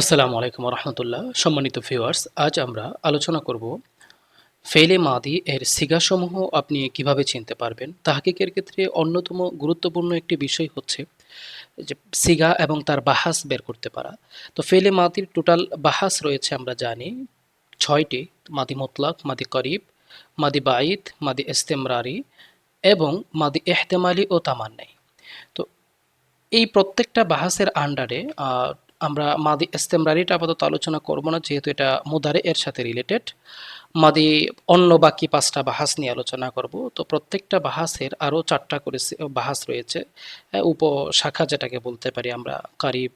আসসালামু আলাইকুম রহমতুল্লাহ সম্মানিত ভিউয়ার্স আজ আমরা আলোচনা করব ফেলে মাদি এর সিগাসমূহ আপনি কীভাবে চিনতে পারবেন? তাহাকিকের ক্ষেত্রে অন্যতম গুরুত্বপূর্ণ একটি বিষয় হচ্ছে যে সিগা এবং তার বাহাস বের করতে পারা। তো ফেলে মাদির টোটাল বাহাস রয়েছে আমরা জানি ছয়টি, মাদি মোতলাক, মাদি করিব, মাদি বাইদ মাদি ইস্তেমরারি এবং মাদি এহতেমালি ও তামান্নাই। তো এই প্রত্যেকটা বাহাসের আন্ডারে আমরা মাদি ইস্তেমরারিটা আপাতত আলোচনা করব না, যেহেতু এটা মুদারে এর সাথে রিলেটেড মাদি অন্য বাকি পাঁচটা বাহাস নিয়ে আলোচনা করব। তো প্রত্যেকটা বাহাসের আরও চারটা করে বাহাস রয়েছে। উপ উপশাখা যেটাকে বলতে পারি আমরা, কারিব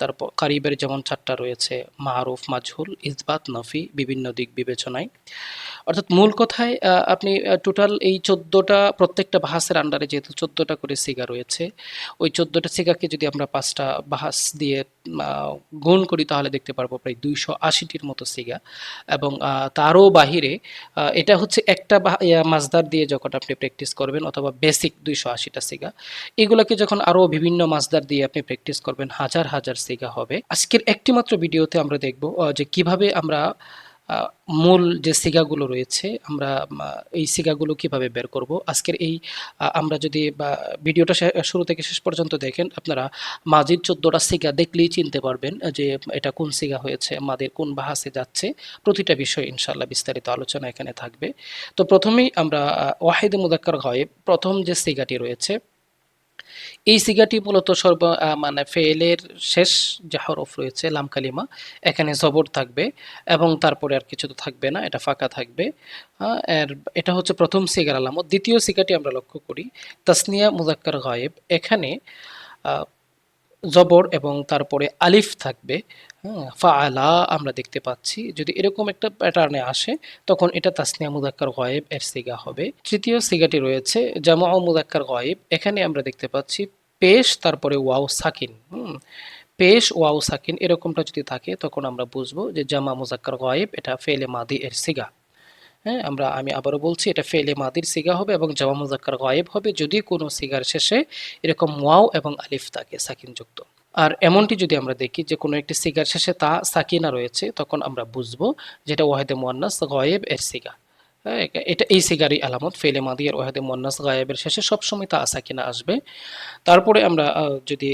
তারপর কারিবের যেমন চারটা রয়েছে, মাহরুফ, মাজহুল, ইসবাত, নফি, বিভিন্ন দিক বিবেচনায়। অর্থাৎ মূল কথায় আপনি টোটাল এই চোদ্দোটা, প্রত্যেকটা বাহাসের আন্ডারে যেহেতু চোদ্দোটা করে সিগা রয়েছে, ওই চোদ্দোটা সিগাকে যদি আমরা পাঁচটা বাহাস দিয়ে গুণ করি, তাহলে দেখতে পারব প্রায় দুইশো আশিটির মতো সিগা। এবং তারও বাহিরে এটা হচ্ছে একটা মাছদার দিয়ে যখন আপনি প্র্যাকটিস করবেন অথবা বেসিক দুইশো আশিটা সিগা, এগুলোকে যখন আরও বিভিন্ন মাছদার দিয়ে আপনি প্র্যাকটিস করবেন, হাজার হাজার সিগা হবে। আজকের একটিমাত্র ভিডিওতে আমরা দেখব যে কীভাবে আমরা মূল যে সিগাগুলো রয়েছে, আমরা এই সিগাগুলো কীভাবে বের করব? আজকের এই আমরা যদি ভিডিওটা শুরু থেকে শেষ পর্যন্ত দেখেন, আপনারা মাজির চোদ্দোটা সিগা দেখলেই চিনতে পারবেন যে এটা কোন সিগা হয়েছে, মাদের কোন বাহাসে যাচ্ছে, প্রতিটা বিষয় ইনশাল্লাহ বিস্তারিত আলোচনা এখানে থাকবে। তো প্রথমেই আমরা ওয়াহিদ মুদাক্কার গয়েব, প্রথম যে সিগাটি রয়েছে এই সিগাটি মূলত সর্ব মানে ফেলের শেষ যে হরফ রয়েছে লামকালিমা এখানে জবর থাকবে এবং তারপরে আর কিছু তো থাকবে না, এটা ফাঁকা থাকবে। আর এর, এটা হচ্ছে প্রথম সিগার আলামত। দ্বিতীয় সিগাটি আমরা লক্ষ্য করি, তাসনিয়া মুজাক্কার গায়েব। এখানে জবর এবং তারপরে আলিফ থাকবে। হ্যাঁ ফাআলা আমরা দেখতে পাচ্ছি। যদি এরকম একটা প্যাটার্নে আসে, তখন এটা তাসনিয়া মুদাক্কার গয়েব এর সিগা হবে। তৃতীয় সিগাটি রয়েছে জামা মুদাক্কার গয়েব। এখানে আমরা দেখতে পাচ্ছি পেশ, তারপরে ওয়াও সাকিন। হুম, পেশ, ওয়াও সাকিন এরকমটা যদি থাকে, তখন আমরা বুঝব যে জামা মুজাক্কার গয়েব এটা ফেলে মাদি এর সিগা। হ্যাঁ আমরা, আমি আবারও বলছি, এটা ফেলে মাদির সিগা হবে এবং জামা মুজাক্কার গায়েব হবে যদি কোনো সিগার শেষে এরকম ওয়াও এবং আলিফ থাকে, সাকিনযুক্ত। আর এমনটি যদি আমরা দেখি যে কোনো একটি সিগার শেষে তা সাকিনা রয়েছে তখন আমরা বুঝব যেটা ওয়াহেদে মোয়ান্নাস গয়েব এর সিগা হ্যাঁ এটা এই সিগারই আলামত ফেলে মাদি আর ওয়াহেদে মোয়ান্নাস গায়েবের শেষে সবসময় তা সাকিনা আসবে। তারপরে আমরা যদি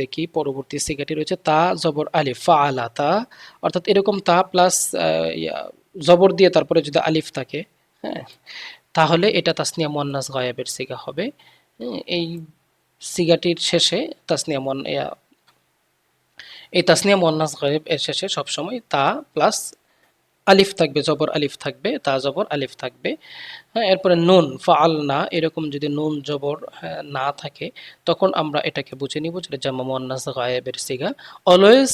দেখি পরবর্তী সিগাটি রয়েছে তা জবর আলিফ ফা আলা তা অর্থাৎ এরকম তা প্লাস জবর দিয়ে তারপরে যদি আলিফ থাকে হ্যাঁ তাহলে এটা তাসনিয়া মোয়ান্নাস গায়েবের সিগা হবে। হ্যাঁ, এই সিগাটির শেষে তাসনিয়া মন এই তাসনিয়া মোয়ান্নাস গায়েব এর শেষে সবসময় তা প্লাস আলিফ থাকবে জবর আলিফ থাকবে তা জবর আলিফ থাকবে। হ্যাঁ এরপরে নুন ফাল না এরকম যদি নুন জবর হ্যাঁ, না থাকে তখন আমরা এটাকে বুঝে নিব যেটা জামা মোয়ান্নাস গায়েবের সিগা। অলওয়েজ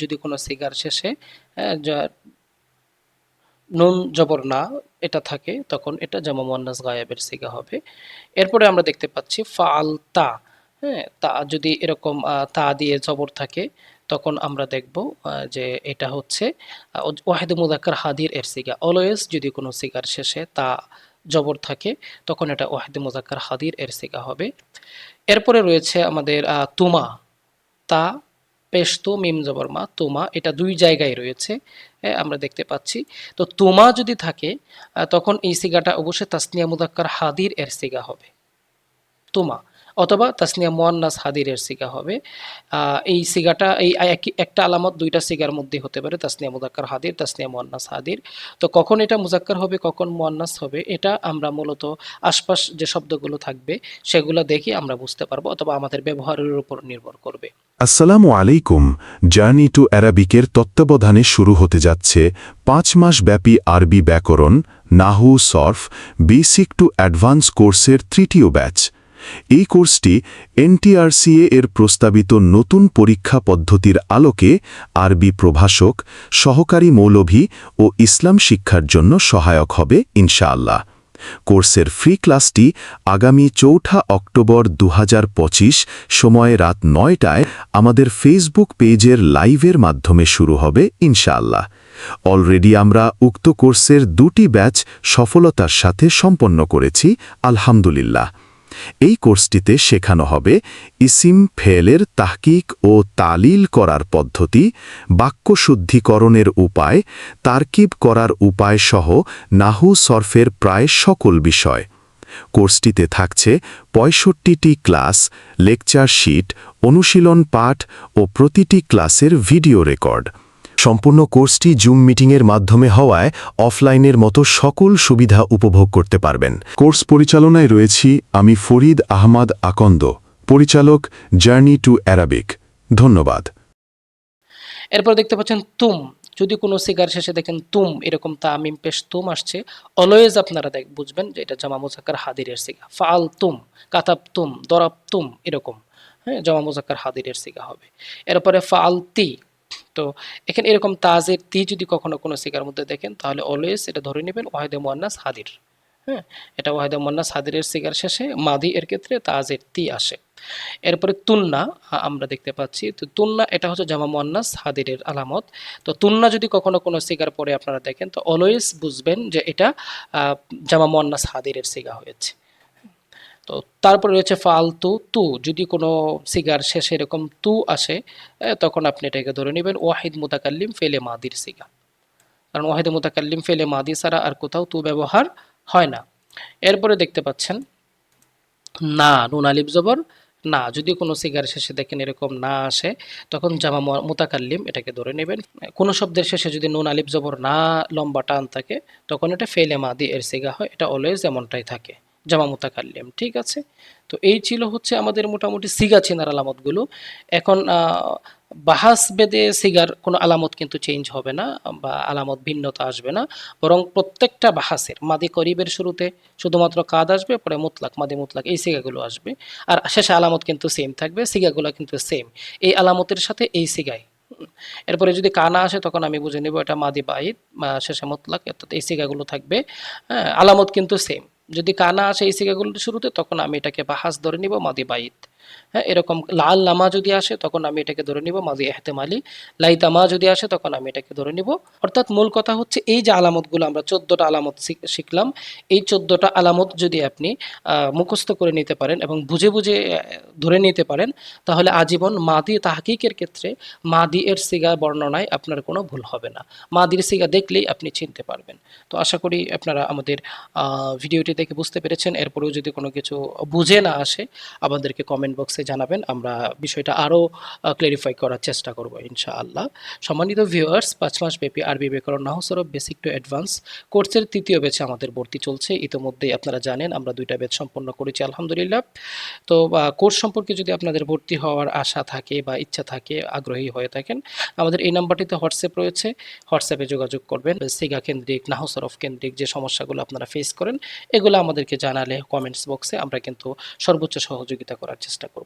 যদি কোনো সিগার শেষে হ্যাঁ, নুন জবর না এটা থাকে তখন এটা জামা মোয়ান্নাস গায়েবের সিগা হবে। এরপরে আমরা দেখতে পাচ্ছি ফাল তা হ্যাঁ তা যদি এরকম তা দিয়ে জবর থাকে তখন আমরা দেখব যে এটা হচ্ছে ওয়াহেদ মুদাক্কার হাদির এর সিগা। অলওয়েজ যদি কোনো সিগার শেষে তা জবর থাকে, তখন এটা ওয়াহেদ মুজাক্কার হাদির এর সিগা হবে। এরপরে রয়েছে আমাদের তুমা। তা, পেশতো, মিম জবর মা, তুমা, এটা দুই জায়গায় রয়েছে আমরা দেখতে পাচ্ছি। তো তুমা যদি থাকে তখন এই সিগাটা অবশ্যই তাসনিয়া মুদাক্কার হাদির এর সিগা হবে। তুমা। অথবা তাসনিয়া মোয়ান্নাস হাদিরের সিগা হবে। এই সিগাটা এই একটা আলামত দুইটা সিগার মধ্যে হতে পারে, তাসনিয়া মুজাক্কার হাদির, তাসনিয়া মোয়ান্নাস হাদির। তো কখন এটা মুজাক্কার হবে, কখন মোয়ান্নাস হবে, এটা আমরা মূলত আশপাশ যে শব্দগুলো থাকবে, সেগুলো দেখে আমরা বুঝতে পারব, অথবা আমাদের ব্যবহারের উপর নির্ভর করবে। আসসালামু আলাইকুম। জার্নি টু অ্যারাবিকের তত্ত্বাবধানে শুরু হতে যাচ্ছে পাঁচ মাস ব্যাপী আরবি ব্যাকরণ নাহু সরফ, বেসিক টু অ্যাডভান্স কোর্সের তৃতীয় ব্যাচ। এই কোর্সটি এনটিআরসিএ এর প্রস্তাবিত নতুন পরীক্ষা পদ্ধতির আলোকে আরবি প্রভাষক, সহকারী মৌলভী ও ইসলাম শিক্ষার জন্য সহায়ক হবে, ইনশাআল্লাহ। কোর্সের ফ্রি ক্লাসটি আগামী চৌঠা অক্টোবর দু সময় রাত নয়টায় আমাদের ফেসবুক পেজের লাইভের মাধ্যমে শুরু হবে, ইনশাআল্লাহ। অলরেডি আমরা উক্ত কোর্সের দুটি ব্যাচ সফলতার সাথে সম্পন্ন করেছি, আলহামদুলিল্লাহ। এই কোর্সটিতে শেখানো হবে ইসিম ফেলের তাহকিক ও তালিল করার পদ্ধতি, বাক্য শুদ্ধিকরণের উপায়, তারকিব করার উপায় সহ নাহু সরফের প্রায় সকল বিষয়। কোর্সটিতে থাকছে পঁয়ষট্টিটি ক্লাস, লেকচার শিট, অনুশীলন পাঠ ও প্রতিটি ক্লাসের ভিডিও রেকর্ড। সম্পূর্ণ কোর্সটি জুম মিটিংয়ের মাধ্যমে হওয়ায় অফলাইনের মতো সকল সুবিধা উপভোগ করতে পারবেন। কোর্স পরিচালনায় রয়েছি আমি ফরিদ আহমদ আকন্দ পরিচালক জার্নি টু অ্যারাবিক। ধন্যবাদ। এরপর দেখতে পাচ্ছেন তুম। যদি কোনো সিগার শেষে দেখেন তুম এরকম তা মিম পেশ তুম আসছে। অলওয়েজ আপনারা দেখ বুঝবেন যে এটা জামা মুজাক্কার হাদিরের সিগা। ফাল তুম কাতাব তুম দরাব তুম এরকম। হ্যাঁ জামা মুজাক্কার হাদিরের সিগা হবে। এরপরে ফাল তি এখানে এরকম তাজের তি যদি কখনো কোনো সিগার মধ্যে দেখেন, তাহলে অলওয়েজ এটা ধরে নেবেন ওয়াহিদে মোয়ান্নাস হাদির। হ্যাঁ? এটা ওয়াহিদে মোয়ান্নাস হাদিরের সিগার শেষে মাদি এর ক্ষেত্রে তাজের তি আসে। এরপরে তুন্না আমরা দেখতে পাচ্ছি, তো তুন্না এটা হচ্ছে জামা মোয়ান্নাস হাদিরের আলামত। তো তুন্না যদি কখনো কোনো সিগার পরে আপনারা দেখেন, তো অলওয়েজ বুঝবেন যে এটা জামা মোয়ান্নাস হাদিরের সিগা হয়েছে। তো তারপরে রয়েছে ফালতু তু। যদি কোনো সিগার শেষে এরকম তু আসে তখন আপনি এটাকে ধরে নেবেন, ওয়াহিদ মুতাকাল্লিম ফেলে মাদির সিগা। কারণ ওয়াহিদ মুতাকাল্লিম ফেলে মাদি ছাড়া আর কোথাও তু ব্যবহার হয় না। এরপরে দেখতে পাচ্ছেন, না, নুন আলিফ জবর, না, যদি কোনো সিগার শেষে দেখেন এরকম না আসে, তখন জামা মুতাকাল্লিম এটাকে ধরে নেবেন। কোনো শব্দের শেষে যদি নুন আলিফ জবর না, লম্বা টান থাকে, তখন এটা ফেলে মাদি এর সিগা হয়, এটা অলওয়েজ এমনটাই থাকে। জামা মুতাকাল্লিম ঠিক আছে? তো এই ছিল হচ্ছে আমাদের মোটামুটি সিগা চেনার আলামতগুলো। এখন বাহাস বেদে সিগার কোনো আলামত কিন্তু চেঞ্জ হবে না বা আলামত ভিন্নতা আসবে না। বরং প্রত্যেকটা বাহাসের, মাদি করিবের শুরুতে শুধুমাত্র কাদ আসবে, পরে মুতলাক, মাদি মুতলাক, এই সিগাগুলো আসবে। আর শেষে আলামত কিন্তু সেম থাকবে, সিগাগুলো কিন্তু সেম এই আলামতের সাথে এই হুম। এরপরে যদি কানা আসে, তখন আমি বুঝে নেব এটা মাদি বাইদ শেষে মুতলাক, অর্থাৎ এই সিগাগুলো থাকবে। হ্যাঁ আলামত কিন্তু সেম যদি কানা আসে এই সিগাগুলোর শুরুতে তখন আমি এটাকে বাহাস ধরে নিব মাদি বাইদ হ্যাঁ এরকম লাল লামা যদি আসে, তখন আমি এটাকে ধরে নিব মাদি এহতেমালি লাইতামা যদি আসে, তখন আমি এটাকে ধরে নিব। অর্থাৎ মূল কথা হচ্ছে, এই যে আলামতগুলো আমরা চোদ্দোটা আলামত শিখ- শিখলাম, এই চোদ্দোটা আলামত যদি আপনি মুখস্থ করে নিতে পারেন এবং বুঝে বুঝে ধরে নিতে পারেন, তাহলে আজীবন মাদি তাহকিকের ক্ষেত্রে মাদি এর সিগা বর্ণনায় আপনার কোনো ভুল হবে না। মাদির সিগা দেখলেই আপনি চিনতে পারবেন। তো আশা করি আপনারা আমাদের ভিডিওটি দেখে বুঝতে পেরেছেন। এরপরেও যদি কোনো কিছু বুঝে না আসে, আমাদেরকে কমেন্ট বক্সে জানাবেন, আমরা বিষয়টা আরও ক্লারিফাই করার চেষ্টা করব ইনশাআল্লাহ। সম্মানিত ভিউয়ার্স পাঁচ মাস ব্যাপী আরবি ব্যাকরণ নাহসরফ বেসিক টু অ্যাডভান্স কোর্সের তৃতীয় ব্যাচে আমাদের ভর্তি চলছে। ইতিমধ্যেই আপনারা জানেন, আমরা দুইটা ব্যাচ সম্পন্ন করেছি, আলহামদুলিল্লাহ। তো কোর্স সম্পর্কে যদি আপনাদের ভর্তি হওয়ার আশা থাকে বা ইচ্ছা থাকে, আগ্রহী হয়ে থাকেন, আমাদের এই নাম্বারটিতে হোয়াটসঅ্যাপ রয়েছে। হোয়াটসঅ্যাপে যোগাযোগ করবেন, সিগা কেন্দ্রিক নাহসরফ কেন্দ্রিক যে সমস্যাগুলো আপনারা ফেস করেন, এগুলো আমাদেরকে জানালে কমেন্টস বক্সে আমরা কিন্তু সর্বোচ্চ সহযোগিতা করার চেষ্টা করব।